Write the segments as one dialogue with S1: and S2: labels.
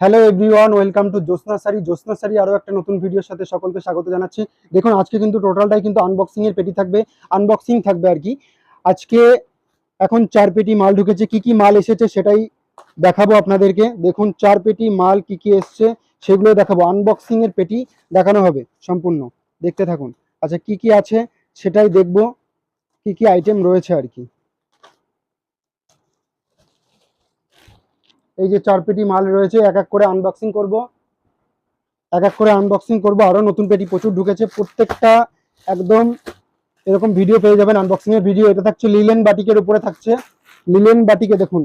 S1: Hello everyone welcome to Jyotsna Sari Jyotsna Sari আরও একটা নতুন ভিডিওর সাথে সকলকে স্বাগত জানাচ্ছি। দেখুন, আজকে কিন্তু টোটালটাই কিন্তু আনবক্সিংয়ের পেটি থাকবে। আনবক্সিং থাকবে আর কি। আজকে এখন চার পেটি মাল ঢুকেছে। কি কি মাল এসেছে সেটাই দেখাবো আপনাদেরকে। দেখুন, চার পেটি মাল কি কি এসছে সেগুলো দেখাবো। আনবক্সিংয়ের পেটি দেখানো হবে সম্পূর্ণ। দেখতে থাকুন। আচ্ছা কি কি আছে সেটাই দেখব। কি কি আইটেম রয়েছে আর কি। এই যে চার পেটি মাল রয়েছে, এক এক করে আনবক্সিং করব। এক এক করে আনবক্সিং করব। আরও নতুন পেটি প্রচুর ঢুকেছে। প্রত্যেকটা একদম এরকম ভিডিও পেয়ে যাবেন আনবক্সিং এর ভিডিও এটা থাকছে লিলেন বাটিকের উপরে থাকছে। লিলেন বাটিকে দেখুন।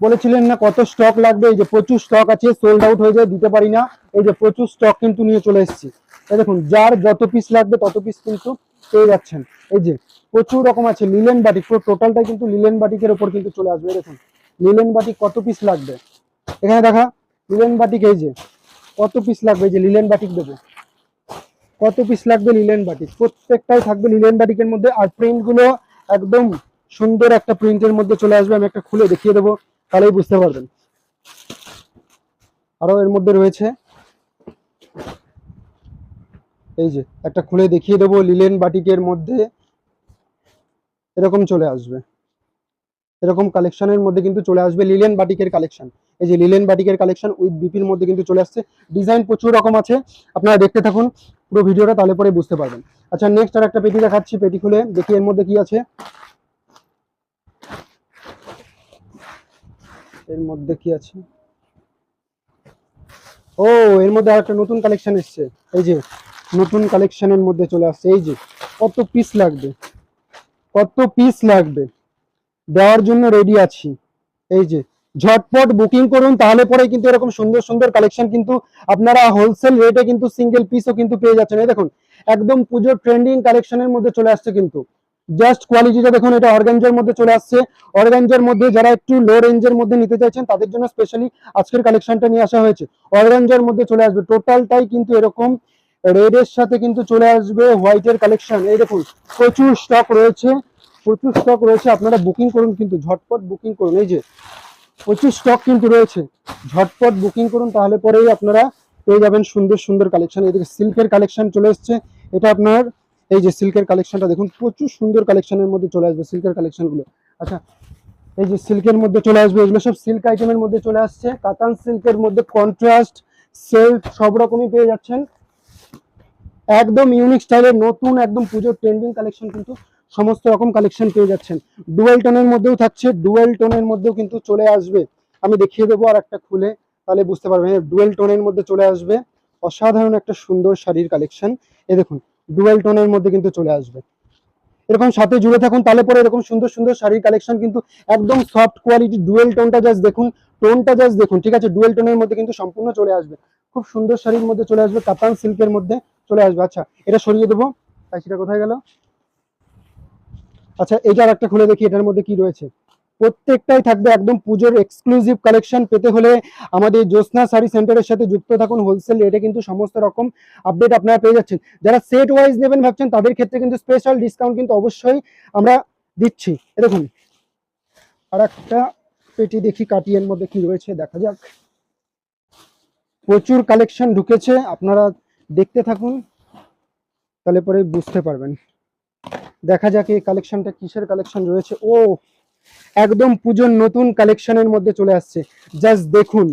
S1: বলেছিলেন না কত স্টক লাগবে? এই যে প্রচুর স্টক আছে সোল্ড আউট হয়ে যায়, দিতে পারি না। এই যে প্রচুর স্টক কিন্তু নিয়ে চলে এসেছি। দেখুন, যার যত পিস লাগবে তত পিস কিন্তু পেয়ে যাচ্ছেন। এই যে প্রচুর রকম আছে লিলেন বাটিক। পুরো টোটালটাই কিন্তু লিলেন বাটিকের উপর কিন্তু চলে আসবে। দেখুন লিলেন বাটিক কত পিস লাগবে? এখানে দেখা লিলেন বাটিক এই যে, কত পিস লাগবে? এই যে লিলেন বাটিক দেবো। কত পিস লাগবে লিলেন বাটিক প্রত্যেকটাই থাকবে লিলেন বাটিকের মধ্যে আর প্রিন্টগুলো একদম সুন্দর একটা প্রিন্টের মধ্যে চলে আসবে। আমি একটা খুলে দেখিয়ে দেবো, তাহলেই বুঝতে পারবেন। আরও এর মধ্যে রয়েছে। এই যে, একটা খুলে দেখিয়ে দেবো লিলেন বাটিকের মধ্যে। এরকম চলে আসবে। এরকম কালেকশনের মধ্যে কিন্তু চলে আসবে লিলেন বাটিকের কালেকশন এই যে লিলেন বাটিকের কালেকশন উইথ বিপির মধ্যে কিন্তু চলে আসছে। ডিজাইন প্রচুর রকম আছে। আপনারা দেখতে থাকুন পুরো ভিডিওটা, তাহলে পরে বুঝতে পারবেন। আচ্ছা নেক্সট আর একটা পেটি দেখাচ্ছি, পেটি খুলে দেখি এর মধ্যে কি আছে। এর মধ্যে কি আছে? ও, এর মধ্যে আর একটা নতুন কালেকশন এসছে। এই যে, নতুন কালেকশনের মধ্যে চলে আসছে। এই যে, কত পিস লাগবে? কত পিস লাগবে? দেওয়ার জন্য রেডি আছি। এই যে, ঝটপট বুকিং করুন, তাহলে পরে কিন্তু এরকম সুন্দর সুন্দর কালেকশন কিন্তু আপনারা হোলসেল রেটে কিন্তু সিঙ্গেল পিসও কিন্তু পেয়ে যাচ্ছেন। এই দেখুন, একদম পুজোর ট্রেন্ডিং কালেকশনের মধ্যে চলে আসছে কিন্তু। জাস্ট কোয়ালিটিটা দেখুন, এটা অর্গানজার মধ্যে চলে আসছে। অর্গানজার মধ্যে যারা একটু লো রেঞ্জের মধ্যে নিতে চাইছেন, তাদের জন্য স্পেশালি আজকের কালেকশনটা নিয়ে আসা হয়েছে। অর্গানজার মধ্যে চলে আসবে। টোটালটাই কিন্তু এরকম রেডের সাথে কিন্তু চলে আসবে হোয়াইটের কালেকশন এই দেখুন, প্রচুর স্টক রয়েছে। প্রচুর স্টক রয়েছে, আপনারা বুকিং করুন কিন্তু, ঝটপট বুকিং করুন। এই যে, প্রচুর স্টক কিন্তু রয়েছে। ঝটপট বুকিং করুন, তাহলে পরেই আপনারা পেয়ে যাবেন সুন্দর সুন্দর কালেকশন এদিকে সিল্কের কালেকশন চলে এসছে। এটা আপনার, এই যে সিল্কের কালেকশনটা দেখুন, প্রচুর সুন্দর কালেকশনের মধ্যে চলে আসবে সিল্কের কালেকশনগুলো আচ্ছা এই যে সিল্কের মধ্যে চলে আসবে, এগুলো সব সিল্ক আইটেমের মধ্যে চলে আসছে। কাতান সিল্কের মধ্যে কন্ট্রাস্ট সেলফ সব রকমই পেয়ে যাচ্ছেন। একদম ইউনিক স্টাইলের নতুন, একদম পুজোর ট্রেন্ডিং কালেকশন কিন্তু সমস্ত রকম কালেকশন পেয়ে যাচ্ছেন। ডুয়েল টোনের মধ্যেও থাকছে ডুয়েল টোনের মধ্যেও কিন্তু চলে আসবে। আমি দেখিয়ে দেবো আর একটা খুলে, তাহলে বুঝতে পারবেন ডুয়েল টোনের মধ্যে চলে আসবে। অসাধারণ একটা সুন্দর শাড়ির কালেকশন এ দেখুন ডুয়েল টোনের মধ্যে কিন্তু চলে আসবে। এরকম সাথে জুড়ে থাকুন, তাহলে পরে এরকম সুন্দর সুন্দর শাড়ির কালেকশন কিন্তু একদম সফট কোয়ালিটি ডুয়েল টোনটা জাস্ট দেখুন টোনটা জাস্ট দেখুন, ঠিক আছে? ডুয়েল টোনের মধ্যে কিন্তু সম্পূর্ণ চলে আসবে। খুব সুন্দর শাড়ির মধ্যে চলে আসবে কাতান সিল্কের মধ্যে চলে আসবে। আচ্ছা এটা সরিয়ে দেবো। তাই সেটা কোথায় গেল? আচ্ছা এটার একটা খুলে দেখি, এটার মধ্যে কি রয়েছে? প্রত্যেকটাই থাকবে একদম পুজোর এক্সক্লুসিভ কালেকশন পেতে হলে আমাদের জ্যোৎস্না শাড়ি সেন্টারের সাথে যুক্ত থাকুন হোলসেল রেটে কিন্তু সমস্ত রকম আপডেট আপনারা পেয়ে যাচ্ছেন। যারা সেট ওয়াইজ নেবেন ভাবছেন, তাদের ক্ষেত্রে কিন্তু স্পেশাল ডিসকাউন্ট কিন্তু অবশ্যই আমরা দিচ্ছি। এরকম আর একটা পেটি দেখি, কাটিয়ের মধ্যে কি রয়েছে, দেখা যাক। প্রচুর কালেকশন ঢুকেছে, আপনারা দেখতে থাকুন, তাহলে পরে বুঝতে পারবেন। দেখা যাক এই কালেকশনটা কিসের কালেকশন রয়েছে। ও, একদম পুজোর নতুন কালেকশনের মধ্যে চলে আসছে। জাস্ট দেখুন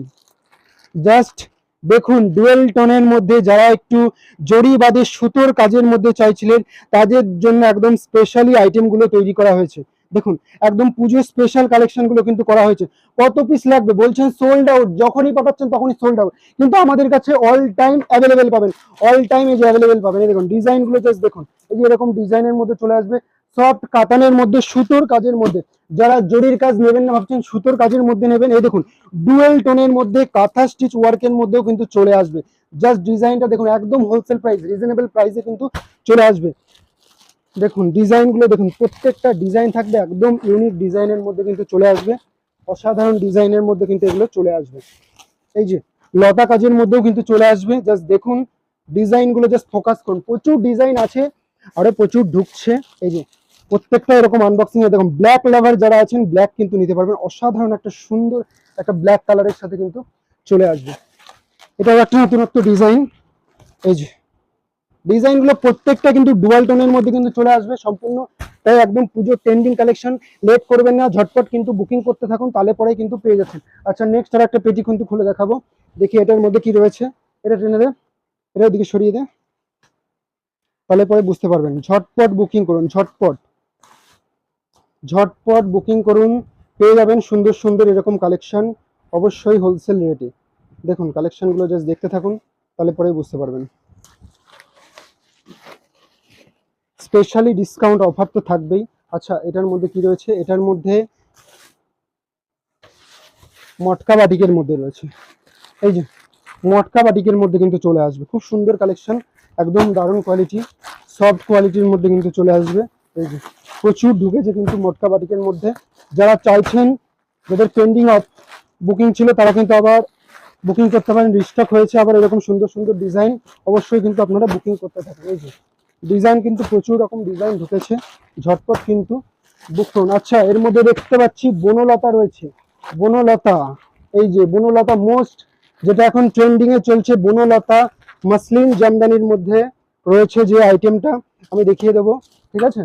S1: জাস্ট দেখুন ডুয়েল টনের মধ্যে যারা একটু জড়িবাদে সুতোর কাজের মধ্যে চাইছিলেন, তাদের জন্য একদম স্পেশালি আইটেমগুলো তৈরি করা হয়েছে। দেখুন, একদম পুজো স্পেশাল কালেকশনগুলো কিন্তু করা হয়েছে। কত পিস লাগবে? বলছেন সোল্ড আউট যখনই পাঠাচ্ছেন তখনই সোল্ড আউট কিন্তু আমাদের কাছে অল টাইম অ্যাভেলেবেল পাবেন। অল টাইম এই যে অ্যাভেলেবেল পাবেন। এই দেখুন ডিজাইনগুলো জাস্ট দেখুন। এই যে এরকম ডিজাইনের মধ্যে চলে আসবে। সফট কাতানের মধ্যে, সুতোর কাজের মধ্যে। যারা জরির কাজ নেবেন না ভাবছেন, সুতোর কাজের মধ্যে নেবেন, এই দেখুন ডুয়েল টোনের মধ্যে কাঁথা স্টিচ ওয়ার্কের মধ্যেও কিন্তু চলে আসবে। জাস্ট ডিজাইনটা দেখুন, একদম হোলসেল প্রাইস রিজনেবল প্রাইসে কিন্তু চলে আসবে। দেখুন, ডিজাইনগুলো দেখুন, প্রত্যেকটা ডিজাইন থাকবে একদম ইউনিক ডিজাইনের মধ্যে কিন্তু চলে আসবে। অসাধারণ ডিজাইনের মধ্যে কিন্তু এগুলো চলে আসবে। এই যে, লতা কাজের মধ্যেও কিন্তু চলে আসবে। জাস্ট দেখুন, ডিজাইনগুলো জাস্ট ফোকাস করুন। প্রচুর ডিজাইন আছে, আরও প্রচুর ঢুকছে। এই যে, প্রত্যেকটা এরকম আনবক্সিং এ দেখুন ব্ল্যাক লাভার যারা আছেন ব্ল্যাক কিন্তু নিতে পারবেন। অসাধারণ একটা সুন্দর একটা ব্ল্যাক কালারের সাথে কিন্তু চলে আসবে। এটাও একটা নতুনত্ব ডিজাইন। এই যে ডিজাইনগুলো প্রত্যেকটা কিন্তু ডুয়াল টোনের মধ্যে কিন্তু চলে আসবে, সম্পূর্ণ তাই একদম পুজো ট্রেন্ডিং কালেকশন লেট করবেন না, ঝটপট কিন্তু বুকিং করতে থাকুন, তাহলে পরে কিন্তু পেয়ে যাচ্ছেন। আচ্ছা নেক্সট আর একটা পেটি কিন্তু খুলে দেখাবো, দেখি এটার মধ্যে কি রয়েছে। এটা টেনে দে, এটা দিকে সরিয়ে দে। তাহলে পরে বুঝতে পারবেন, ঝটপট বুকিং করুন, ঝটপট। ঝটপট বুকিং করুন, পেয়ে যাবেন সুন্দর সুন্দর এরকম কালেকশন অবশ্যই হোলসেল রেটে দেখুন কালেকশনগুলো জাস্ট দেখতে থাকুন, তাহলে পরে বুঝতে পারবেন। স্পেশালি ডিসকাউন্ট অফার তো থাকবেই। আচ্ছা এটার মধ্যে কি রয়েছে? এটার মধ্যে মটকা বাটিকের মধ্যে রয়েছে। এই যে, মটকা বাটিকের মধ্যে কিন্তু চলে আসবে। খুব সুন্দর কালেকশন একদম দারুণ কোয়ালিটি সফট কোয়ালিটির মধ্যে কিন্তু চলে আসবে। এই যে, প্রচুর ঢুকেছে কিন্তু মটকা বাটিকের মধ্যে। যারা চাইছেন, যাদের পেন্ডিং অফ বুকিং ছিল, তারা কিন্তু আবার বুকিং করতে পারেন। রিস্টক হয়েছে আবার এরকম সুন্দর সুন্দর ডিজাইন অবশ্যই কিন্তু আপনারা বুকিং করতে থাকেন। এই যে ডিজাইন কিন্তু প্রচুর রকম ডিজাইন ঢুকেছে, ঝটপট কিন্তু বুক করুন। আচ্ছা এর মধ্যে দেখতে পাচ্ছি বনলতা রয়েছে। বনলতা, এই যে বনলতা মোস্ট, যেটা এখন ট্রেন্ডিং এ চলছে, বনলতা মাসলিন জামদানির মধ্যে রয়েছে যে আইটেমটা আমি দেখিয়ে দেবো। ঠিক আছে?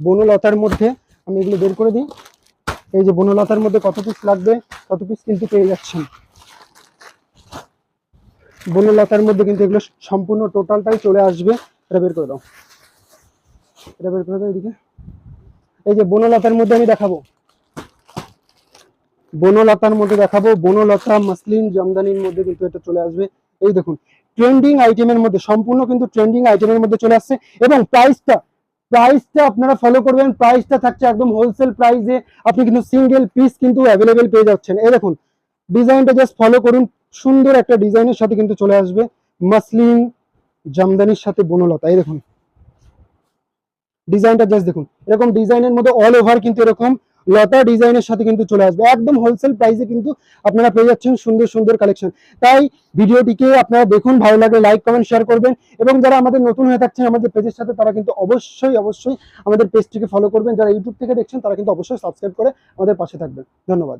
S1: বনলতার মধ্যে আমি এগুলো বের করে দিই। এই যে বনলতার মধ্যে কত পিস লাগবে, কত পিস কিন্তু পেয়ে যাচ্ছেন। বনলতার মধ্যে কিন্তু এগুলো সম্পূর্ণ টোটালটাই চলে আসবে। এটা বের করে দাও। এটা বের করে দাও এদিকে। এই যে বনলতার মধ্যে আমি দেখাবো। বনলতার মধ্যে দেখাবো। বনলতা, মাসলিন, জামদানির মধ্যে কিন্তু এটা চলে আসবে। এই দেখুন ট্রেন্ডিং আইটেমের মধ্যে, সম্পূর্ণ কিন্তু ট্রেন্ডিং আইটেমের মধ্যে চলে আসছে। এবং প্রাইসটা প্রাইসটা আপনারা ফলো করবেন। প্রাইসটা থাকছে একদম হোলসেল প্রাইসে আপনি কিন্তু সিঙ্গেল পিস কিন্তু অ্যাভেলেবেল পেয়ে যাচ্ছেন। এই দেখুন ডিজাইনটা জাস্ট ফলো করুন। সুন্দর একটা ডিজাইনের সাথে কিন্তু চলে আসবে। মাসলিন জামদানির সাথে বনলতা, এই দেখুন। ডিজাইনটা জাস্ট দেখুন। এরকম ডিজাইনের মধ্যে অল ওভার কিন্তু এরকম লতা ডিজাইনের সাথে কিন্তু চলে আসবে। একদম হোলসেল প্রাইসে কিন্তু আপনারা পেয়ে যাচ্ছেন সুন্দর সুন্দর কালেকশন তাই ভিডিওটিকে আপনারা দেখুন, ভালো লাগলে লাইক কমেন্ট শেয়ার করবেন। এবং যারা আমাদের নতুন হয়ে থাকছেন আমাদের পেজের সাথে, তারা কিন্তু অবশ্যই অবশ্যই আমাদের পেজটিকে ফলো করবেন। যারা ইউটিউব থেকে দেখছেন, তারা কিন্তু অবশ্যই সাবস্ক্রাইব করে আমাদের পাশে থাকবেন। ধন্যবাদ।